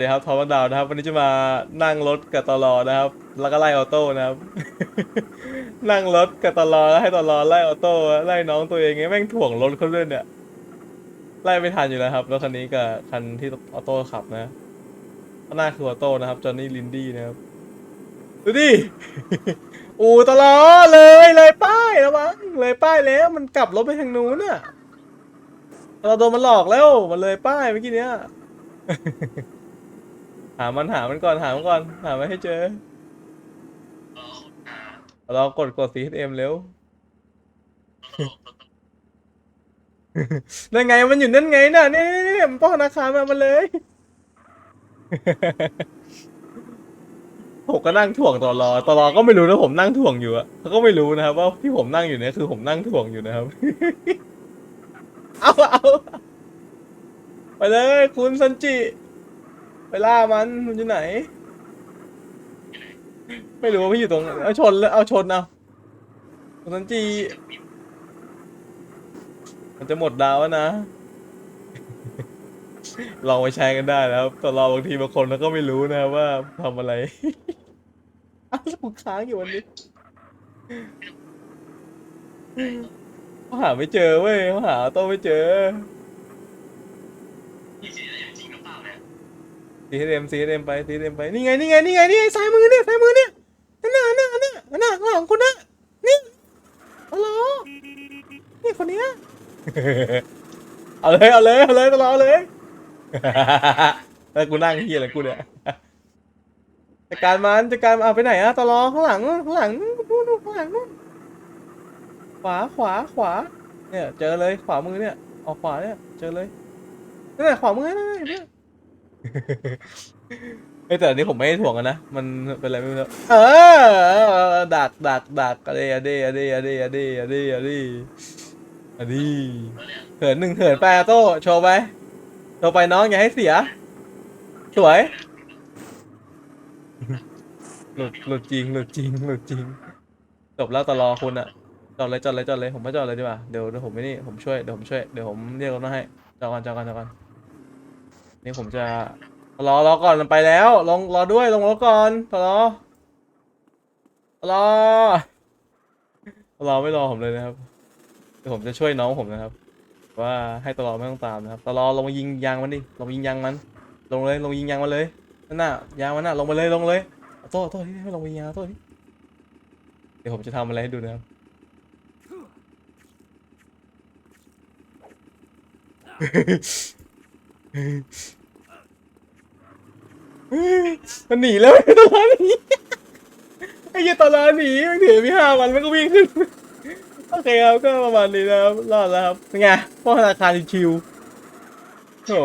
เดี๋ยวครับทอมดาวนะครับ วันนี้จะมานั่งรถกับตลอนะครับ แล้วก็ไล่ออโต้นะครับ นั่งรถกับตลอแล้วให้ตลอไล่ออโต้ไล่น้องตัวเองไงแม่งถ่วงรถเขาด้วยเนี่ยไล่ไม่ทันอยู่แล้วครับรถคันนี้กับคันที่ออโต้ขับนะข้างหน้าคือออโต้นะครับจอห์นนี่ลินดี้นะครับดูดิอูตลอเลยเลยป้ายแล้วมั้งเลยป้ายแล้วมันกลับรถไปทางนู้นน่ะเราโดนมันหลอกแล้วมันเลยป้ายเมื่อกี้เนี้ย หามันหามันก่อนหามันก่อน หามันให้เจอเรากดกด CSM เร็ว นั่นไงมันอยู่นั่นไงน่ะนี่นี่นี่มันป้อนธนาคารมามันเลย ผมก็นั่งถ่วงตลอตลอก็ไม่รู้นะผมนั่งถ่วงอยู่อะเขาก็ไม่รู้นะครับว่าที่ผมนั่งอยู่เนี่ยคือผมนั่งถ่วงอยู่นะครับ เอาเอาไปเลยคุณซันจิ ไปล่ามันมันอยู่ไหน ไม่รู้ว่าพี่อยู่ตรงเอาชนแล้วเอาชนเอาคุณซันจิมันจะหมดดาวแล้วนะ ลองไปใช้กันได้นะครับแต่เราบางทีบางคนเราก็ไม่รู้นะครับว่าทำอะไรอ้าวกูค้างอยู่วันนี้เขาหาไม่เจอเว้ยเขาหาโต้ไม่เจอ ซีเอ็มซีเอ็มไปซีเอ็มไปนี่ไงนี่ไงนี่ไงนี่ไงซ้ายมือเนี่ยซ้ายมือเนี่ยนั่นน่ะนั่นน่ะนั่นน่ะข้างหลังคุณน่ะนี่ฮัลโหลนี่คนเนี้ยเอาเลยเอาเลยเอาเลยตลอดเลยแล้วกูนั่งเฮียอะไรกูเนี่ยจัดการมันจัดการมันเอาไปไหนอะตลอดข้างหลังข้างหลังนู่นนู่นนู่นข้างหลังนู่นขวาขวาขวา เนี่ย เจอเลยขวามือเนี่ยออกขวาเนี่ยเจอเลยนั่นแหละขวามือนั่นแหละ เนี่ยแต่อันนี้ผมไม่ได้ถ่วงกันนะ มันเป็นอะไรไม่รู้เออดักดักดักอะเดอะเดอะเดอะเดอะเดอะเดอะเดอะเดเหินหนึ่งเหินไปอะโต้โชว์ไปโชว์ไปน้องอย่าให้เสีย สวย หลุดหลุดจริงหลุดจริงหลุดจริง จบแล้วตลอคุณอะจอดเลยจอดเลยจอดเลยผมไม่จอดเลยดีกว่าเดี๋ยวเดี๋ยวผมไม่นี่ผมช่วยเดี๋ยวผมช่วยเดี๋ยวผมเรียกรถมาให้จอดก่อนจอดก่อนจอดก่อน นี่ผมจะรอรอก่อนไปแล้ว ลงรอด้วยลงรถก่อนรอรอรอไม่รอผมเลยนะครับเดี๋ยวผมจะช่วยน้องผมนะครับ ว่าให้ตลอดไม่ต้องตามนะครับตลอลงมายิงยางมันดิลงยิงยางมัน ลงเลยลงยิงยางมันเลยนั่นน่ะยางมันน่ะลงไปเลยลงเลยเอาโต้โต้ที่ให้ลงยิงยางเอาโต้ที่เดี๋ยวผมจะทำอะไรให้ดูนะครับ มันหนีแล้วไอ้ตลาหนีไอ้เหี้ยตลาหนีมันถือมีห้ามันมันก็วิ่งขึ้น โอเคครับก็ประมาณนี้นะครับรอดแล้วครับเป็นไงพ่อธนาคารชิวโอ้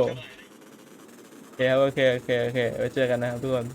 โอเคครับโอเคโอเคโอเคไว้เจอกันนะครับทุกคน